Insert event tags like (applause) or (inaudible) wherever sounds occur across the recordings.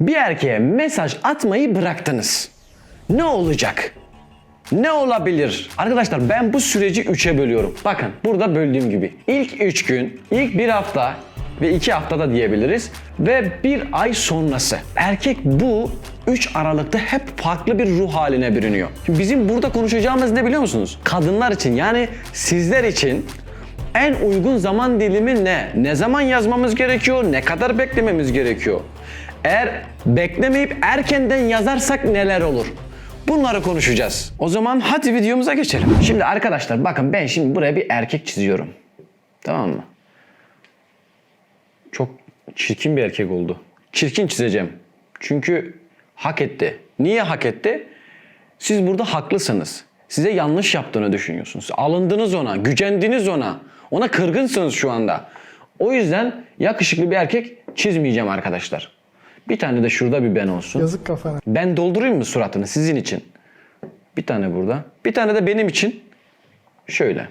Bir erkeğe mesaj atmayı bıraktınız. Ne olacak? Ne olabilir? Arkadaşlar ben bu süreci 3'e bölüyorum. Bakın burada böldüğüm gibi. İlk 3 gün, ilk bir hafta ve 2 haftada diyebiliriz. Ve bir ay sonrası. Erkek bu 3 Aralık'ta hep farklı bir ruh haline bürünüyor. Şimdi bizim burada konuşacağımız ne biliyor musunuz? Kadınlar için yani sizler için en uygun zaman dilimi ne? Ne zaman yazmamız gerekiyor? Ne kadar beklememiz gerekiyor? Eğer beklemeyip erkenden yazarsak neler olur? Bunları konuşacağız. O zaman hadi videomuza geçelim. Şimdi arkadaşlar bakın ben şimdi buraya bir erkek çiziyorum. Tamam mı? Çok çirkin bir erkek oldu. Çirkin çizeceğim. Çünkü hak etti. Niye hak etti? Siz burada haklısınız. Size yanlış yaptığını düşünüyorsunuz. Alındınız ona, gücendiniz ona. Ona kırgınsınız şu anda. O yüzden yakışıklı bir erkek çizmeyeceğim arkadaşlar. Bir tane de şurada bir ben olsun. Yazık kafana. Ben doldurayım mı suratını sizin için? Bir tane burada. Bir tane de benim için. Şöyle.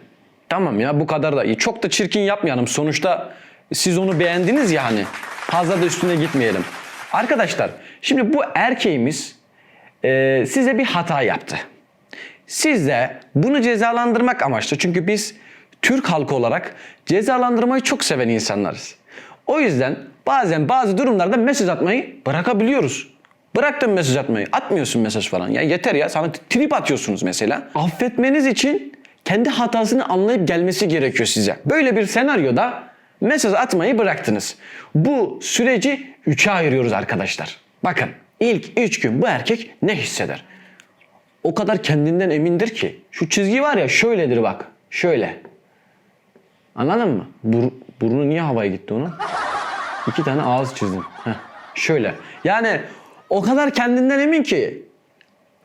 Tamam ya bu kadar da iyi. Çok da çirkin yapmayalım. Sonuçta siz onu beğendiniz ya hani. Fazla da üstüne gitmeyelim. Arkadaşlar şimdi bu erkeğimiz e, size bir hata yaptı. Siz de bunu cezalandırmak amaçlı çünkü biz Türk halkı olarak cezalandırmayı çok seven insanlarız. O yüzden bazen bazı durumlarda mesaj atmayı bırakabiliyoruz. Bıraktın mesaj atmayı. Atmıyorsun mesaj falan. Ya yeter ya. Sana trip atıyorsunuz mesela. Affetmeniz için kendi hatasını anlayıp gelmesi gerekiyor size. Böyle bir senaryoda mesaj atmayı bıraktınız. Bu süreci 3'e ayırıyoruz arkadaşlar. Bakın ilk 3 gün bu erkek ne hisseder? o kadar kendinden emindir ki. Şu çizgi var ya şöyledir bak. Şöyle. Anladın mı? Bur burnu niye havaya gitti onun? İki tane ağız çizdim. Şöyle. Yani o kadar kendinden emin ki.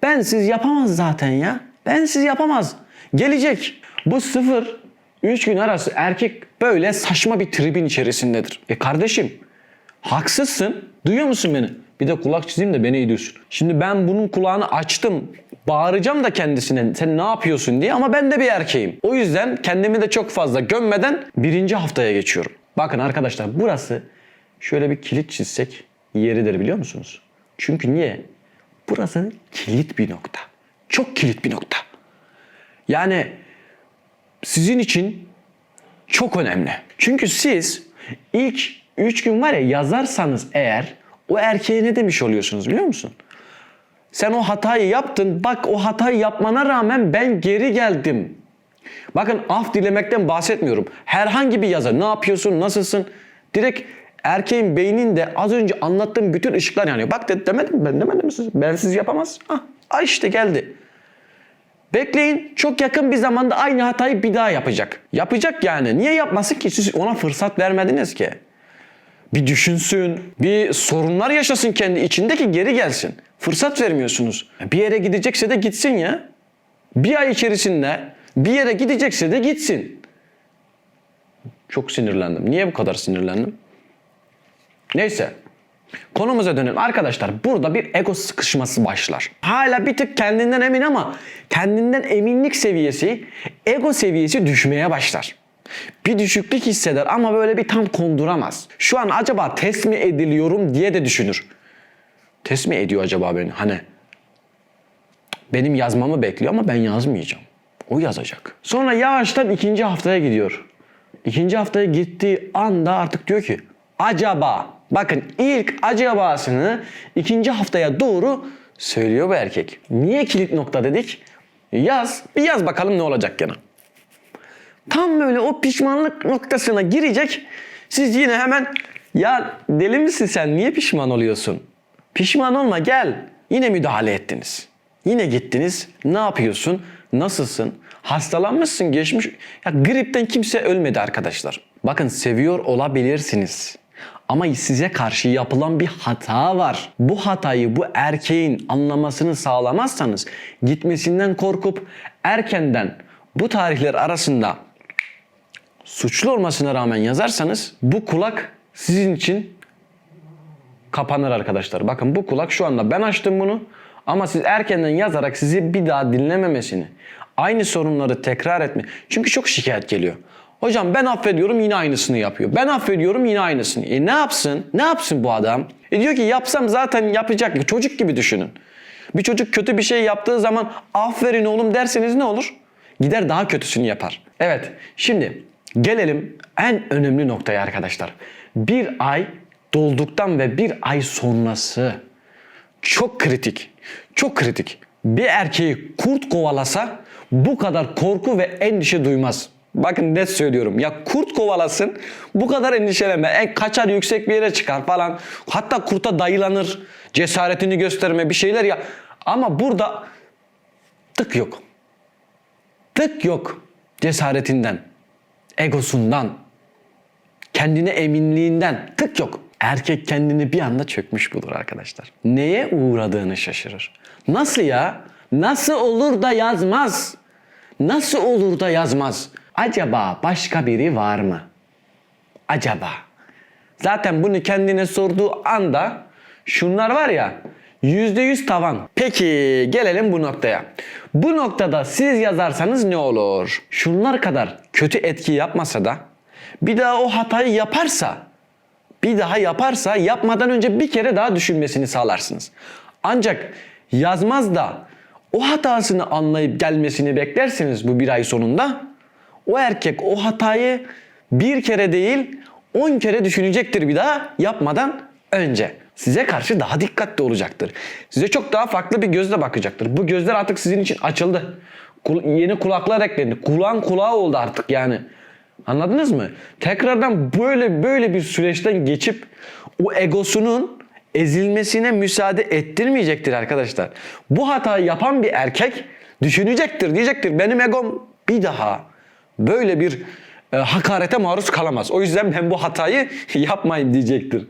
Bensiz yapamaz zaten ya. Bensiz yapamaz. Gelecek. Bu sıfır, üç gün arası erkek böyle saçma bir tribin içerisindedir. E kardeşim Haksızsın. Duyuyor musun beni? Bir de kulak çizeyim de beni iyi duysun. Şimdi ben bunun kulağını açtım. Bağıracağım da kendisine sen ne yapıyorsun diye ama ben de bir erkeğim. O yüzden kendimi de çok fazla gömmeden birinci haftaya geçiyorum. Bakın arkadaşlar burası şöyle bir kilit çizsek yeridir biliyor musunuz? Çünkü niye? Burası kilit bir nokta. Çok kilit bir nokta. Yani sizin için çok önemli. Çünkü siz ilk 3 gün var ya yazarsanız eğer o erkeğe ne demiş oluyorsunuz biliyor musun? Sen o hatayı yaptın. Bak o hatayı yapmana rağmen ben geri geldim. Bakın af dilemekten bahsetmiyorum. Herhangi bir yazı ne yapıyorsun, nasılsın? Direkt erkeğin beyninde az önce anlattığım bütün ışıklar yanıyor. Bak de, demedim ben demedim mi siz? Bensiz yapamaz. Ah, ah işte geldi. Bekleyin çok yakın bir zamanda aynı hatayı bir daha yapacak. Yapacak yani. Niye yapmasın ki? Siz ona fırsat vermediniz ki. Bir düşünsün, bir sorunlar yaşasın kendi içinde ki geri gelsin. Fırsat vermiyorsunuz. Bir yere gidecekse de gitsin ya. Bir ay içerisinde bir yere gidecekse de gitsin. Çok sinirlendim. Niye bu kadar sinirlendim? Neyse. Konumuza dönelim. Arkadaşlar burada bir ego sıkışması başlar. Hala bir tık kendinden emin ama kendinden eminlik seviyesi, ego seviyesi düşmeye başlar. Bir düşüklük hisseder ama böyle bir tam konduramaz. Şu an acaba test mi ediliyorum diye de düşünür. Test mi ediyor acaba beni? Hani benim yazmamı bekliyor ama ben yazmayacağım. O yazacak. Sonra yavaştan ikinci haftaya gidiyor. İkinci haftaya gittiği anda artık diyor ki acaba bakın ilk acabasını ikinci haftaya doğru söylüyor bu erkek. Niye kilit nokta dedik? Yaz. Bir yaz bakalım ne olacak gene. Tam böyle o pişmanlık noktasına girecek. Siz yine hemen ya deli misin sen niye pişman oluyorsun? Pişman olma gel. Yine müdahale ettiniz. Yine gittiniz. Ne yapıyorsun? Nasılsın? Hastalanmışsın geçmiş. Ya gripten kimse ölmedi arkadaşlar. Bakın seviyor olabilirsiniz. Ama size karşı yapılan bir hata var. Bu hatayı bu erkeğin anlamasını sağlamazsanız gitmesinden korkup erkenden bu tarihler arasında suçlu olmasına rağmen yazarsanız bu kulak sizin için kapanır arkadaşlar. Bakın bu kulak şu anda ben açtım bunu ama siz erkenden yazarak sizi bir daha dinlememesini, aynı sorunları tekrar etme. Çünkü çok şikayet geliyor. Hocam ben affediyorum yine aynısını yapıyor. Ben affediyorum yine aynısını. E ne yapsın? Ne yapsın bu adam? E diyor ki yapsam zaten yapacak. Çocuk gibi düşünün. Bir çocuk kötü bir şey yaptığı zaman aferin oğlum derseniz ne olur? Gider daha kötüsünü yapar. Evet şimdi gelelim en önemli noktaya arkadaşlar. Bir ay dolduktan ve bir ay sonrası çok kritik. Çok kritik. Bir erkeği kurt kovalasa bu kadar korku ve endişe duymaz. Bakın net söylüyorum. Ya kurt kovalasın bu kadar endişelenme. En kaçar yüksek bir yere çıkar falan. Hatta kurta dayılanır. Cesaretini gösterme bir şeyler ya. Ama burada tık yok. Tık yok cesaretinden, egosundan, kendine eminliğinden tık yok. Erkek kendini bir anda çökmüş bulur arkadaşlar. Neye uğradığını şaşırır. Nasıl ya? Nasıl olur da yazmaz? Nasıl olur da yazmaz? Acaba başka biri var mı? Acaba? Zaten bunu kendine sorduğu anda şunlar var ya yüzde yüz tavan. Peki gelelim bu noktaya. Bu noktada siz yazarsanız ne olur? Şunlar kadar kötü etki yapmasa da bir daha o hatayı yaparsa bir daha yaparsa yapmadan önce bir kere daha düşünmesini sağlarsınız. Ancak yazmaz da o hatasını anlayıp gelmesini beklerseniz bu bir ay sonunda o erkek o hatayı bir kere değil on kere düşünecektir bir daha yapmadan önce. Size karşı daha dikkatli olacaktır. Size çok daha farklı bir gözle bakacaktır. Bu gözler artık sizin için açıldı. Kul- yeni kulaklar eklendi. Kulağın kulağı oldu artık yani. Anladınız mı? Tekrardan böyle böyle bir süreçten geçip o egosunun ezilmesine müsaade ettirmeyecektir arkadaşlar. Bu hatayı yapan bir erkek düşünecektir, diyecektir benim egom bir daha böyle bir e, hakarete maruz kalamaz. O yüzden ben bu hatayı (laughs) yapmayayım diyecektir.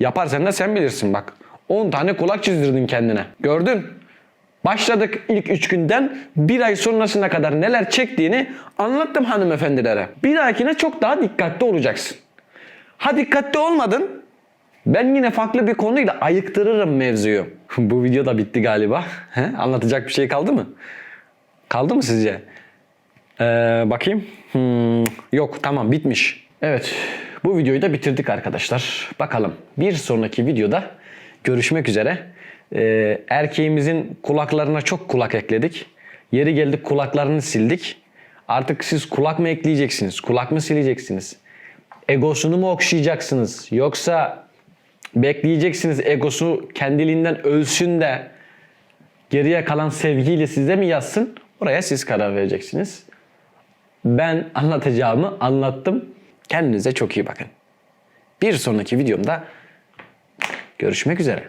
Yaparsan da sen bilirsin bak. 10 tane kulak çizdirdin kendine. Gördün? Başladık ilk 3 günden bir ay sonrasına kadar neler çektiğini anlattım hanımefendilere. Bir dahakine çok daha dikkatli olacaksın. Ha dikkatli olmadın. Ben yine farklı bir konuyla ayıktırırım mevzuyu. (laughs) Bu video da bitti galiba. He? Anlatacak bir şey kaldı mı? Kaldı mı sizce? Ee, bakayım. Hmm, yok tamam bitmiş. Evet bu videoyu da bitirdik arkadaşlar. Bakalım bir sonraki videoda görüşmek üzere. Ee, erkeğimizin kulaklarına çok kulak ekledik. Yeri geldik kulaklarını sildik. Artık siz kulak mı ekleyeceksiniz? Kulak mı sileceksiniz? Egosunu mu okşayacaksınız? Yoksa bekleyeceksiniz egosu kendiliğinden ölsün de geriye kalan sevgiyle size mi yazsın? Oraya siz karar vereceksiniz. Ben anlatacağımı anlattım. Kendinize çok iyi bakın. Bir sonraki videomda görüşmek üzere.